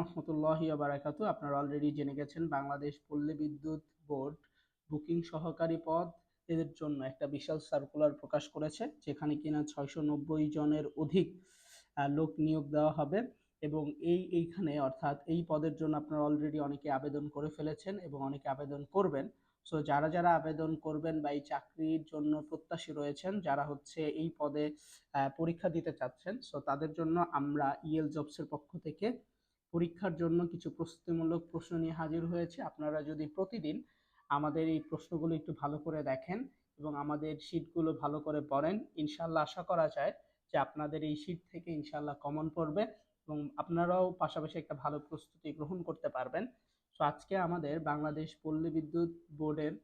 রহমতুল্লাহি বারাকাতু আপনারা অলরেডি জেনে গেছেন, বাংলাদেশ পল্লী বিদ্যুৎ বোর্ড বুকিং সহকারী পদ এদের জন্য একটা বিশাল সার্কুলার প্রকাশ করেছে, যেখানে কিনা ছয়শো নব্বই জনের অধিক লোক নিয়োগ দেওয়া হবে। এবং এই, এইখানে অর্থাৎ এই পদের জন্য আপনারা অলরেডি অনেকে আবেদন করে ফেলেছেন এবং অনেকে আবেদন করবেন। সো যারা যারা আবেদন করবেন বা এই চাকরির জন্য প্রত্যাশী রয়েছেন, যারা হচ্ছে এই পদে পরীক্ষা দিতে চাচ্ছেন সো তাদের জন্য আমরা ইএল জবসের পক্ষ থেকে পরীক্ষার জন্য কিছু প্রস্তুতিমূলক প্রশ্ন নিয়ে হাজির হয়েছে। আপনারা যদি প্রতিদিন আমাদের এই প্রশ্নগুলো একটু ভালো করে দেখেন এবং আমাদের শীটগুলো ভালো করে পড়েন ইনশাল্লাহ আশা করা যায় যে আপনাদের এই শীট থেকে ইনশাল্লাহ কমন পড়বে এবং আপনারাও পাশাপাশি একটা ভালো প্রস্তুতি গ্রহণ করতে পারবেন। তো আজকে আমাদের বাংলাদেশ পল্লী বিদ্যুৎ বোর্ডের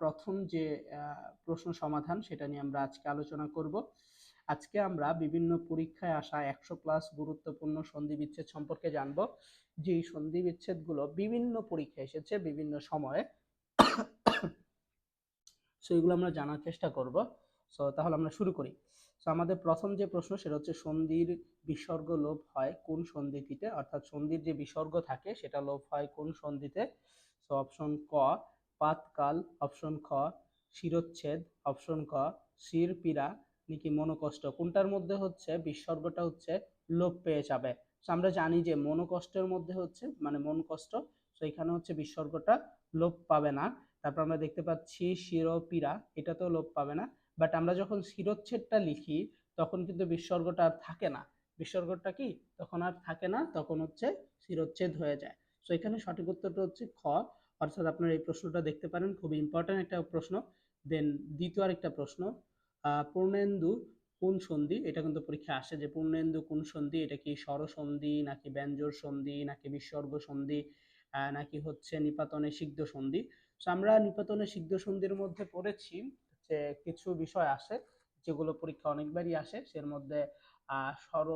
প্রথম যে প্রশ্ন সমাধান সেটা নিয়ে আমরা আজকে আলোচনা করব। আজকে আমরা বিভিন্ন পরীক্ষায় আসা একশো প্লাস গুরুত্বপূর্ণ সন্ধি বিচ্ছেদ সম্পর্কে জানব। যে সন্ধি বিচ্ছেদগুলো বিভিন্ন পরীক্ষায় এসেছে বিভিন্ন সময়ে। সো এগুলো আমরা জানার চেষ্টা করব। সো তাহলে আমরা শুরু করি। সো আমাদের প্রথম যে প্রশ্ন, সেটা হচ্ছে সন্ধির বিসর্গ লোভ হয় কোন সন্ধিটিতে? অর্থাৎ সন্ধির যে বিসর্গ থাকে, সেটা লোভ হয় কোন সন্ধিতে? সো অপশন ক, পাতকাল অপশন খ, শিরোচ্ছেদ অপশন ক শির পীড়া নাকি মনোকষ্ট? কোনটার মধ্যে হচ্ছে বিসর্গটা হচ্ছে লোপ পেয়ে যাবে? আমরা জানি যে মনোকষ্টের মধ্যে হচ্ছে মানে মন কষ্ট তো এখানে হচ্ছে বিসর্গটা লোপ পাবে না। তারপর আমরা দেখতে পাচ্ছি শিরোপীড়া, এটাতেও লোপ পাবে না। বাট আমরা যখন শিরোচ্ছেদটা লিখি, তখন কিন্তু বিসর্গটা আর থাকে না। বিসর্গটা কি? তখন আর থাকে না, তখন হচ্ছে শিরোচ্ছেদ হয়ে যায়। সো এখানে সঠিক উত্তরটা হচ্ছে খ। অর্থাৎ আপনারা এই প্রশ্নটা দেখতে পারেন। খুবই ইম্পর্টেন্ট একটা প্রশ্ন। দেন দ্বিতীয় আরেকটা প্রশ্ন। পূর্ণেন্দু কোন সন্ধি? এটা কিন্তু পরীক্ষা আসে যে পূর্ণেন্দু কোন সন্ধি? এটা কি স্বরসন্ধি নাকি ব্যঞ্জর সন্ধি, নাকি বিসর্গ সন্ধি নাকি হচ্ছে নিপাতনে সিদ্ধ সন্ধি? তো আমরা নিপাতনে সিদ্ধ সন্ধির মধ্যে পড়েছি যে কিছু বিষয় আসে, যেগুলো পরীক্ষা অনেকবারই আসে, সের মধ্যে স্বর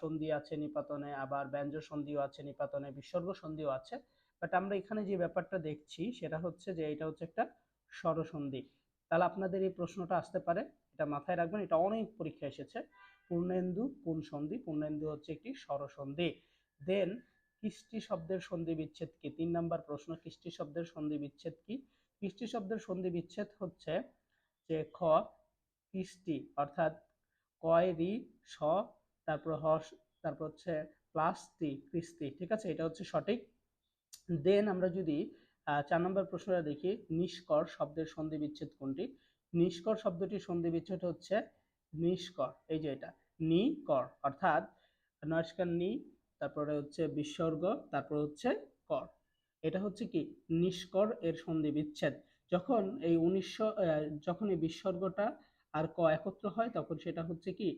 সন্ধি আছে নিপাতনে, আবার ব্যঞ্জ সন্ধিও আছে নিপাতনে, বিসর্গ সন্ধিও আছে। বাট আমরা এখানে যে ব্যাপারটা দেখছি, সেটা হচ্ছে যে এটা হচ্ছে একটা স্বরসন্ধি তাহলে আপনাদের এই প্রশ্নটা আসতে পারে, এটা মাথায় রাখবেন, এটা অনেক পরীক্ষা এসেছে। পূর্ণেন্দু, কোন সন্ধি? পূর্ণেন্দু হচ্ছে একটি স্বরসন্ধি। দেন কৃষ্টি শব্দের সন্ধি বিচ্ছেদ কি? তিন নাম্বার প্রশ্ন, কৃষ্টি শব্দের সন্ধি বিচ্ছেদ কি? কৃষ্টি শব্দের সন্ধি বিচ্ছেদ হচ্ছে যে খ, কৃষ্টি, অর্থাৎ কয়, রি, স, তারপর হস, তারপর হচ্ছে প্লাস টি, কৃষ্টি, ঠিক আছে? এটা হচ্ছে সঠিক। দেন আমরা যদি চার নম্বর প্রশ্নটা দেখি। নিষ্কর শব্দের সন্ধি বিচ্ছেদ কোনটি? নিষ্কর শব্দটির সন্ধি বিচ্ছেদ হচ্ছে নিষ্কর। এই যে এটা, নি কর, অর্থাৎ নস্কার নি, তারপরে হচ্ছে বিসর্গ, তারপর হচ্ছে কর। এটা হচ্ছে কি? নিষ্কর এর সন্ধি বিচ্ছেদ। যখন এই উনিশশো যখন এই বিসর্গটা আর ক একত্র হয়, তখন সেটা হচ্ছে কি?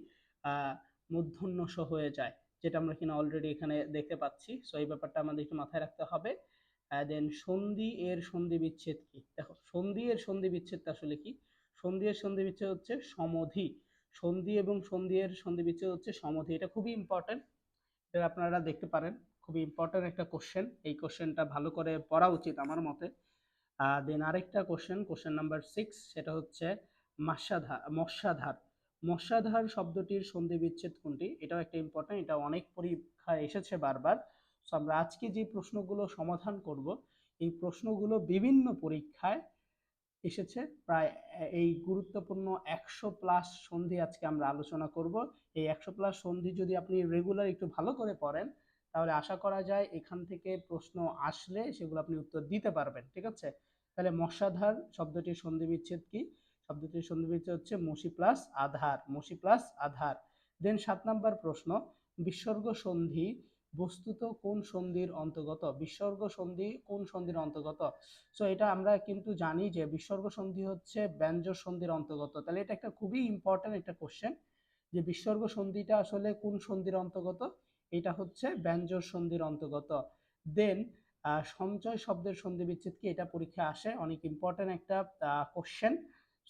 মূর্ধন্য হয়ে যায়, যেটা আমরা কিনা অলরেডি এখানে দেখতে পাচ্ছি। সো এই ব্যাপারটা আমাদের একটু মাথায় রাখতে হবে। দেন সন্ধি এর সন্ধি বিচ্ছেদ কি? দেখো, সন্ধি এর সন্ধি বিচ্ছেদটা আসলে কি? সন্ধি এর সন্ধি বিচ্ছেদ হচ্ছে সমধি। সন্ধি এবং সন্ধি এর সন্ধি বিচ্ছেদ হচ্ছে সমধি। এটা খুবই ইম্পর্টেন্ট এটা আপনারা দেখতে পারেন। খুবই ইম্পর্টেন্ট একটা কোশ্চেন এই কোশ্চেনটা ভালো করে পড়া উচিত আমার মতে। দেন আরেকটা কোশ্চেন কোশ্চেন নাম্বার সিক্স সেটা হচ্ছে মাসাধার। মশাধার মশাধার শব্দটির সন্ধি বিচ্ছেদ কোনটি? এটাও একটা ইম্পর্টেন্ট এটা অনেক পরীক্ষায় এসেছে বারবার। সো আমরা আজকে যে প্রশ্নগুলো সমাধান করব, এই প্রশ্নগুলো বিভিন্ন পরীক্ষায় এসেছে। প্রায় এই গুরুত্বপূর্ণ একশো প্লাস সন্ধি আজকে আমরা আলোচনা করব। এই একশো প্লাস সন্ধি যদি আপনি রেগুলার একটু ভালো করে পড়েন, তাহলে আশা করা যায় এখান থেকে প্রশ্ন আসলে সেগুলো আপনি উত্তর দিতে পারবেন, ঠিক আছে? তাহলে মশাধার শব্দটির সন্ধি বিচ্ছেদ কি? শব্দটির সন্ধি বিচ্ছেদ হচ্ছে মসি প্লাস আধার, মসি প্লাস আধার। দেন সাত নাম্বার প্রশ্ন, বিসর্গ সন্ধি বস্তুত কোন সন্ধির অন্তর্গত, বিসর্গ সন্ধি কোন সন্ধির অন্তর্গত? সো এটা আমরা কিন্তু জানি যে বিসর্গ সন্ধি হচ্ছে ব্যঞ্জ সন্ধির অন্তর্গত। তাহলে এটা একটা খুবই ইম্পর্টেন্ট একটা কোশ্চেন যে বিসর্গ সন্ধিটা আসলে কোন সন্ধির অন্তর্গত? এটা হচ্ছে ব্যঞ্জর সন্ধির অন্তর্গত। দেন সঞ্চয় শব্দের সন্ধি বিচ্ছেদ কি? এটা পরীক্ষা আসে, অনেক ইম্পর্টেন্ট একটা কোশ্চেন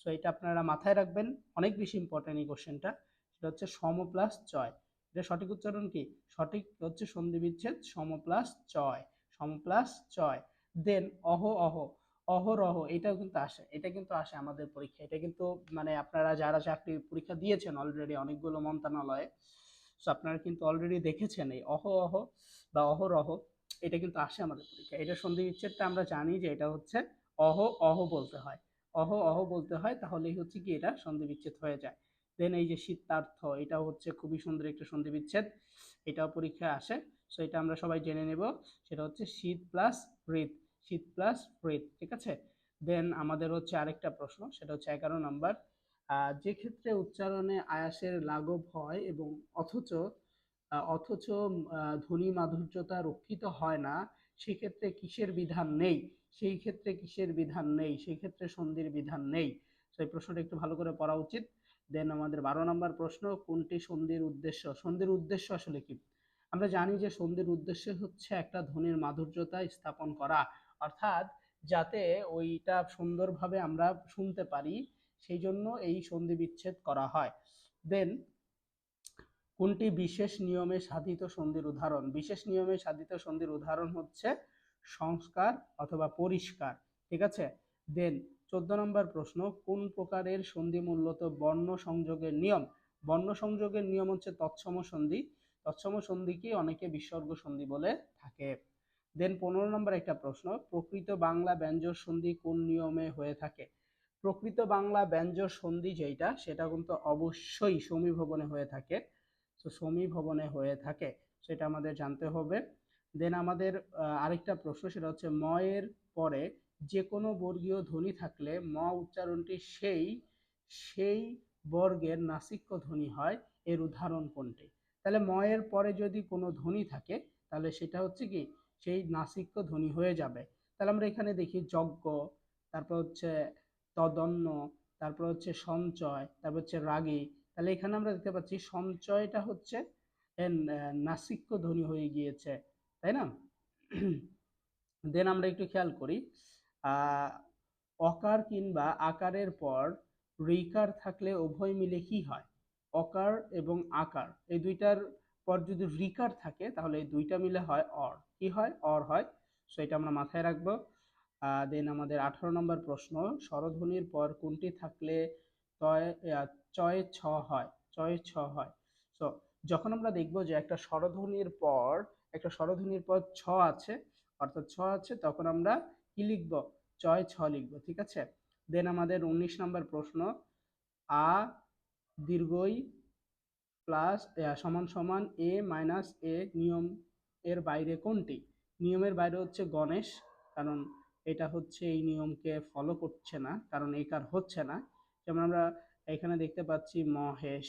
সো এটা আপনারা মাথায় রাখবেন, অনেক বেশি ইম্পর্টেন্ট এই কোশ্চেনটা সেটা হচ্ছে সম প্লাস চয় এটা সঠিক উচ্চারণ কি? সঠিক হচ্ছে সন্ধি বিচ্ছেদ সম প্লাস চয় সম প্লাস চয়। দেন অহ অহ অহরহ এটাও কিন্তু আসে, এটা কিন্তু আসে আমাদের পরীক্ষা এটা কিন্তু মানে আপনারা যারা চাকরি পরীক্ষা দিয়েছেন অলরেডি অনেকগুলো মন্ত্রণালয়ে সো আপনারা কিন্তু অলরেডি দেখেছেন এই অহ অহ, বা অহরহ এটা কিন্তু আসে আমাদের পরীক্ষা এটা সন্ধি বিচ্ছেদটা আমরা জানি যে এটা হচ্ছে অহ অহ বলতে হয়। অহ অহ বলতে হয়, তাহলেই হচ্ছে কি এটা সন্ধি বিচ্ছেদ হয়ে যায়। দেন এই যে শীতার্থ এটা হচ্ছে খুবই সুন্দর একটা সন্ধি বিচ্ছেদ এটাও পরীক্ষায় আসে। সো এটা আমরা সবাই জেনে নেব। সেটা হচ্ছে শীত প্লাস হৃদ শীত প্লাস হৃদ ঠিক আছে? দেন আমাদের হচ্ছে আরেকটা প্রশ্ন, সেটা হচ্ছে এগারো নম্বর। যে ক্ষেত্রে উচ্চারণে আয়াসের লাঘব হয় এবং অথচ অথচ ধ্বনি মাধুর্যতা রক্ষিত হয় না, সেক্ষেত্রে কিসের বিধান নেই? সেই ক্ষেত্রে কিসের বিধান নেই? সেই ক্ষেত্রে সন্ধির বিধান নেই? তো এই প্রশ্নটা একটু ভালো করে পড়া উচিত। দেন আমাদের বারো নম্বর প্রশ্ন, কোনটি সন্ধির উদ্দেশ্য? সন্ধির উদ্দেশ্য আসলে কি? আমরা জানি যে সন্ধির উদ্দেশ্য হচ্ছে একটা ধ্বনির মাধুর্যতা স্থাপন করা। অর্থাৎ যাতে ওইটা সুন্দরভাবে আমরা শুনতে পারি সেই জন্য এই সন্ধি বিচ্ছেদ করা হয়। দেন কোনটি বিশেষ নিয়মে সাধিত সন্ধির উদাহরণ? বিশেষ নিয়মে সাধিত সন্ধির উদাহরণ হচ্ছে সংস্কার অথবা পরিষ্কার। ঠিক আছে? দেন চোদ্দ নম্বর প্রশ্ন, কোন প্রকারের সন্ধি মূলত বর্ণ সংযোগের নিয়ম? বর্ণ সংযোগের নিয়ম হচ্ছে তৎসম সন্ধি। তৎসম সন্ধিকে অনেকে বিসর্গ সন্ধি বলে থাকে। দেন পনেরো নম্বর একটা প্রশ্ন, প্রকৃত বাংলা ব্যঞ্জক সন্ধি কোন নিয়মে হয়ে থাকে? প্রকৃত বাংলা ব্যঞ্জক সন্ধি যেটা সেটা কিন্তু অবশ্যই সমীভবনে হয়ে থাকে। তো সমীভবনে হয়ে থাকে, সেটা আমাদের জানতে হবে। দেন আমাদের আরেকটা প্রশ্ন, সেটা হচ্ছে ময়ের পরে যে কোনো বর্গীয় ধ্বনি থাকলে ম উচ্চারণটি সেই সেই বর্গের নাসিক্য ধ্বনি হয় এর উদাহরণ কোনটি? তাহলে ময়ের পরে যদি কোনো ধ্বনি থাকে তাহলে সেটা হচ্ছে কি? সেই নাসিক্য ধ্বনি হয়ে যাবে। তাহলে আমরা এখানে দেখি যজ্ঞ তারপর হচ্ছে তদন্য তারপর হচ্ছে সঞ্চয় তারপর হচ্ছে রাগী। তাহলে এখানে আমরা দেখতে পাচ্ছি সঞ্চয়টা হচ্ছে এর, নাসিক্য ধ্বনি হয়ে গিয়েছে তাই না? দেন আমরা একটু খেয়াল করি। অকার কিংবা আকারের পর ঋকার থাকলে উভয় মিলে কি হয়? অকার এবং আকার। এই দুইটার পর যদি রিকার থাকে, তাহলে এই দুইটা মিলে হয় অর। কি হয়? অর হয়। সো এটা আমরা মাথায় রাখব। দেন আমাদের আঠারো নম্বর প্রশ্ন, স্বরধ্বনির পর কোনটি থাকলে তয় চয়ে ছ হয়? চয়ে ছ হয়। সো যখন আমরা দেখব যে একটা স্বরধ্বনির পর, একটা স্বরধ্বনির পর ছ আছে, অর্থাৎ ছ আছে, তখন আমরা কি লিখব? চয় ছ লিখব, ঠিক আছে? দেন আমাদের উনিশ নম্বর প্রশ্ন, আ দীর্ঘই প্লাস সমান সমান এ মাইনাস এ নিয়ম এর বাইরে কোনটি? নিয়মের বাইরে হচ্ছে গণেশ, কারণ এটা হচ্ছে এই নিয়মকে ফলো করছে না, কারণ এই কার হচ্ছে না। যেমন আমরা এখানে দেখতে পাচ্ছি মহেশ,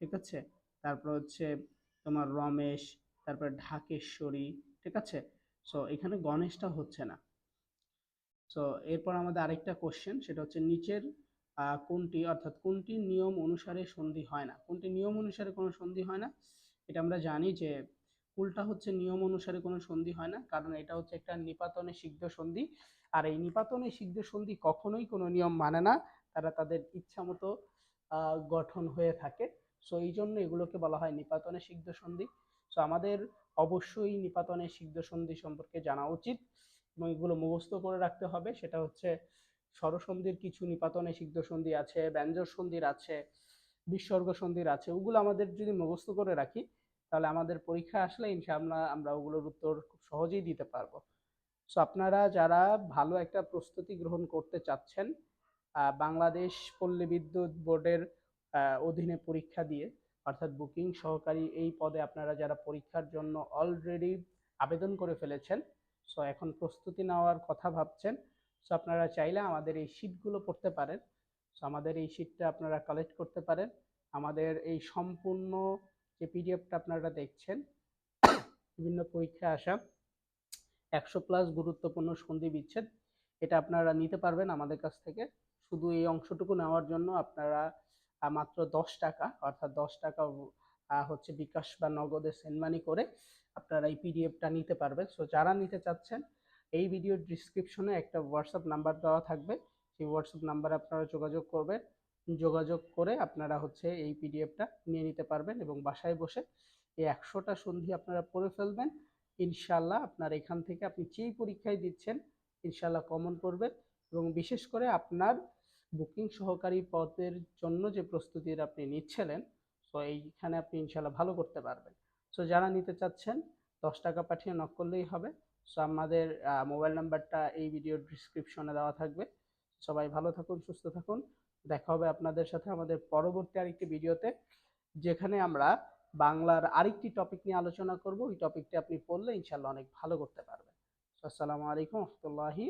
ঠিক আছে? তারপর হচ্ছে তোমার রমেশ, তারপর ঢাকেশ্বরী, ঠিক আছে? সো এখানে গণেশটা হচ্ছে না। সো এরপর আমাদের আরেকটা কোশ্চেন সেটা হচ্ছে নিচের কোনটি অর্থাৎ কোনটি নিয়ম অনুসারে সন্ধি হয় না? কোনটি নিয়ম অনুসারে কোনো সন্ধি হয় না? এটা আমরা জানি যে কুলটা হচ্ছে নিয়ম অনুসারে কোনো সন্ধি হয় না কারণ এটা হচ্ছে একটা নিপাতনে সিদ্ধ সন্ধি। আর এই নিপাতনে সিদ্ধ সন্ধি কখনোই কোনো নিয়ম মানে না তারা তাদের ইচ্ছা মতো আহ, গঠন হয়ে থাকে। সো এই জন্য এগুলোকে বলা হয় নিপাতনে সিদ্ধ সন্ধি। সো আমাদের অবশ্যই নিপাতনে সিদ্ধ সন্ধি সম্পর্কে জানা উচিত। এবং এগুলো মুখস্থ করে রাখতে হবে। সেটা হচ্ছে স্বরসন্ধির কিছু নিপাতনে সিদ্ধ সন্ধি আছে ব্যঞ্জক সন্ধির আছে, বিসর্গ সন্ধির আছে, ওগুলো আমাদের যদি মুখস্থ করে রাখি, তাহলে আমাদের পরীক্ষা আসলে ইনশাআল্লাহ আমরা ওগুলোর উত্তর খুব সহজেই দিতে পারব। সো আপনারা যারা ভালো একটা প্রস্তুতি গ্রহণ করতে চাচ্ছেন বাংলাদেশ পল্লী বিদ্যুৎ বোর্ডের অধীনে পরীক্ষা দিয়ে, অর্থাৎ বুকিং সহকারী এই পদে আপনারা যারা পরীক্ষার জন্য অলরেডি আবেদন করে ফেলেছেন সো এখন প্রস্তুতি নেওয়ার কথা ভাবছেন। সো আপনারা চাইলে আমাদের এই শীটগুলো পড়তে পারেন। সো আমাদের এই শীটটা আপনারা কালেক্ট করতে পারেন। আমাদের এই সম্পূর্ণ যে পিডিএফটা আপনারা দেখছেন, বিভিন্ন পরীক্ষায় আসা, একশো প্লাস গুরুত্বপূর্ণ সন্ধি বিচ্ছেদ, এটা আপনারা নিতে পারবেন আমাদের কাছ থেকে। শুধু এই অংশটুকু নেওয়ার জন্য আপনারা মাত্র দশ টাকা, অর্থাৎ দশ টাকা হচ্ছে বিকাশ বা নগদে সেন্ড মানি করে আপনারা এই পিডিএফটা নিতে পারবেন। সো যারা নিতে চাচ্ছেন, এই ভিডিওর ডিসক্রিপশনে একটা হোয়াটসঅ্যাপ নাম্বার দেওয়া থাকবে। সেই হোয়াটসঅ্যাপ নাম্বারে আপনারা যোগাযোগ করবেন। যোগাযোগ করে আপনারা হচ্ছে এই পিডিএফটা নিয়ে নিতে পারবেন এবং বাসায় বসে এই একশোটা সন্ধি আপনারা পড়ে ফেলবেন। ইনশাল্লাহ আপনার এখান থেকে আপনি যেই পরীক্ষায় দিচ্ছেন ইনশাল্লাহ কমন করবেন এবং বিশেষ করে আপনার বুকিং সহকারী পদের জন্য যে প্রস্তুতির আপনি নিচ্ছিলেন সো এইখানে আপনি ইনশাল্লাহ ভালো করতে পারবেন। সো যারা নিতে চাচ্ছেন, দশ টাকা পাঠিয়ে নক করলেই হবে। সো আমাদের মোবাইল নাম্বারটা এই ভিডিওর ডিসক্রিপশনে দেওয়া থাকবে। সবাই ভালো থাকুন, সুস্থ থাকুন। দেখা হবে আপনাদের সাথে আমাদের পরবর্তী আরেকটি ভিডিওতে যেখানে আমরা বাংলার আরেকটি টপিক নিয়ে আলোচনা করব। ওই টপিকটি আপনি পড়লে ইনশাল্লাহ অনেক ভালো করতে পারবেন। আসসালামু আলাইকুম, রহমতুল্লাহি